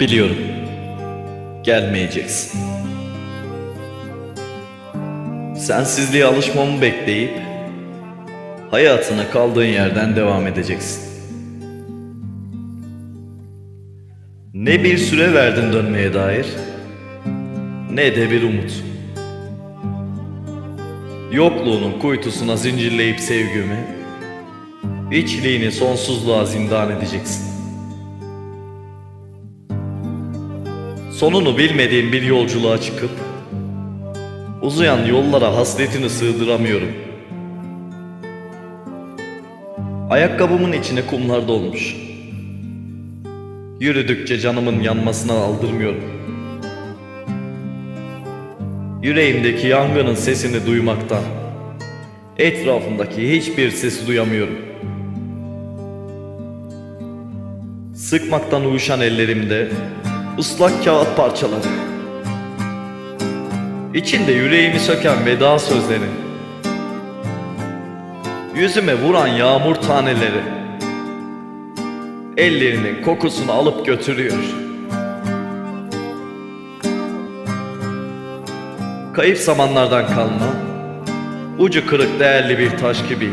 Biliyorum. Gelmeyeceksin. Sensizliğe alışmamı bekleyip hayatına kaldığın yerden devam edeceksin. Ne bir süre verdin dönmeye dair ne de bir umut. Yokluğunun kuytusuna zincirleyip sevgimi, içliğini sonsuzluğa zindan edeceksin. Sonunu bilmediğim bir yolculuğa çıkıp uzayan yollara hasretini sığdıramıyorum. Ayakkabımın içine kumlar dolmuş. Yürüdükçe canımın yanmasına aldırmıyorum. Yüreğimdeki yangının sesini duymaktan etrafımdaki hiçbir sesi duyamıyorum. Sıkmaktan uyuşan ellerimde ıslak kağıt parçaları. İçinde yüreğimi söken veda sözleri. Yüzüme vuran yağmur taneleri. Ellerinin kokusunu alıp götürüyor. Kayıp zamanlardan kalma, ucu kırık değerli bir taş gibi.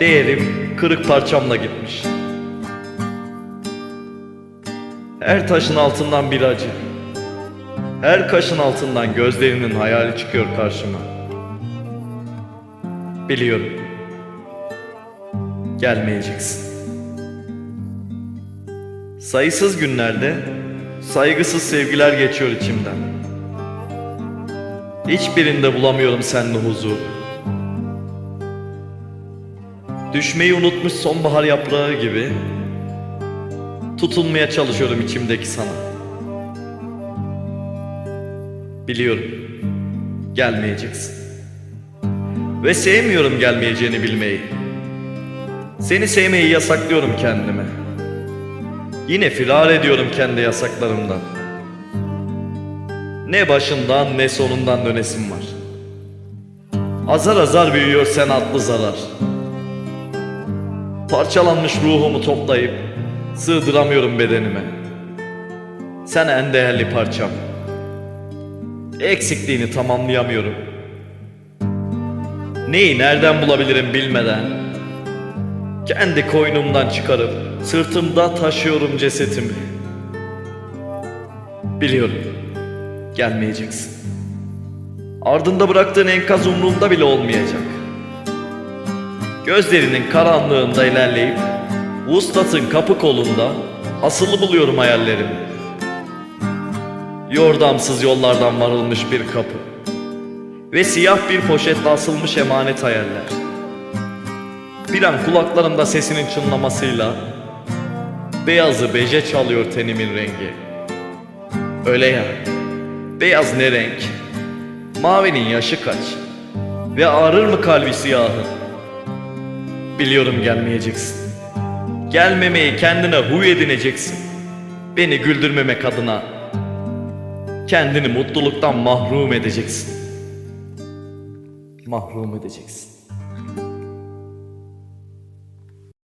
Değerim kırık parçamla gitmiş. Her taşın altından bir acı. Her kaşın altından gözlerinin hayali çıkıyor karşıma. Biliyorum. Gelmeyeceksin. Sayısız günlerde saygısız sevgiler geçiyor içimden. Hiçbirinde bulamıyorum seninle huzur. Düşmeyi unutmuş sonbahar yaprağı gibi tutunmaya çalışıyorum içimdeki sana. Biliyorum. Gelmeyeceksin. Ve sevmiyorum gelmeyeceğini bilmeyi. Seni sevmeyi yasaklıyorum kendime. Yine firar ediyorum kendi yasaklarımdan. Ne başından ne sonundan dönesim var. Azar azar büyüyor sen adlı zarar. Parçalanmış ruhumu toplayıp sığdıramıyorum bedenime. Sen en değerli parçam. Eksikliğini tamamlayamıyorum. Neyi nereden bulabilirim bilmeden kendi koynumdan çıkarıp sırtımda taşıyorum cesetimi. Biliyorum. Gelmeyeceksin. Ardında bıraktığın enkaz umrumda bile olmayacak. Gözlerinin karanlığında ilerleyip Vuslat'ın kapı kolunda asılı buluyorum hayallerimi. Yordamsız yollardan varılmış bir kapı ve siyah bir poşetle asılmış emanet hayaller. Bir an kulaklarımda sesinin çınlamasıyla beyazı beje çalıyor tenimin rengi. Öyle ya, beyaz ne renk, mavinin yaşı kaç ve ağrır mı kalbi siyahı? Biliyorum gelmeyeceksin. Gelmemeyi kendine huy edineceksin. Beni güldürmemek adına kendini mutluluktan mahrum edeceksin. Mahrum edeceksin.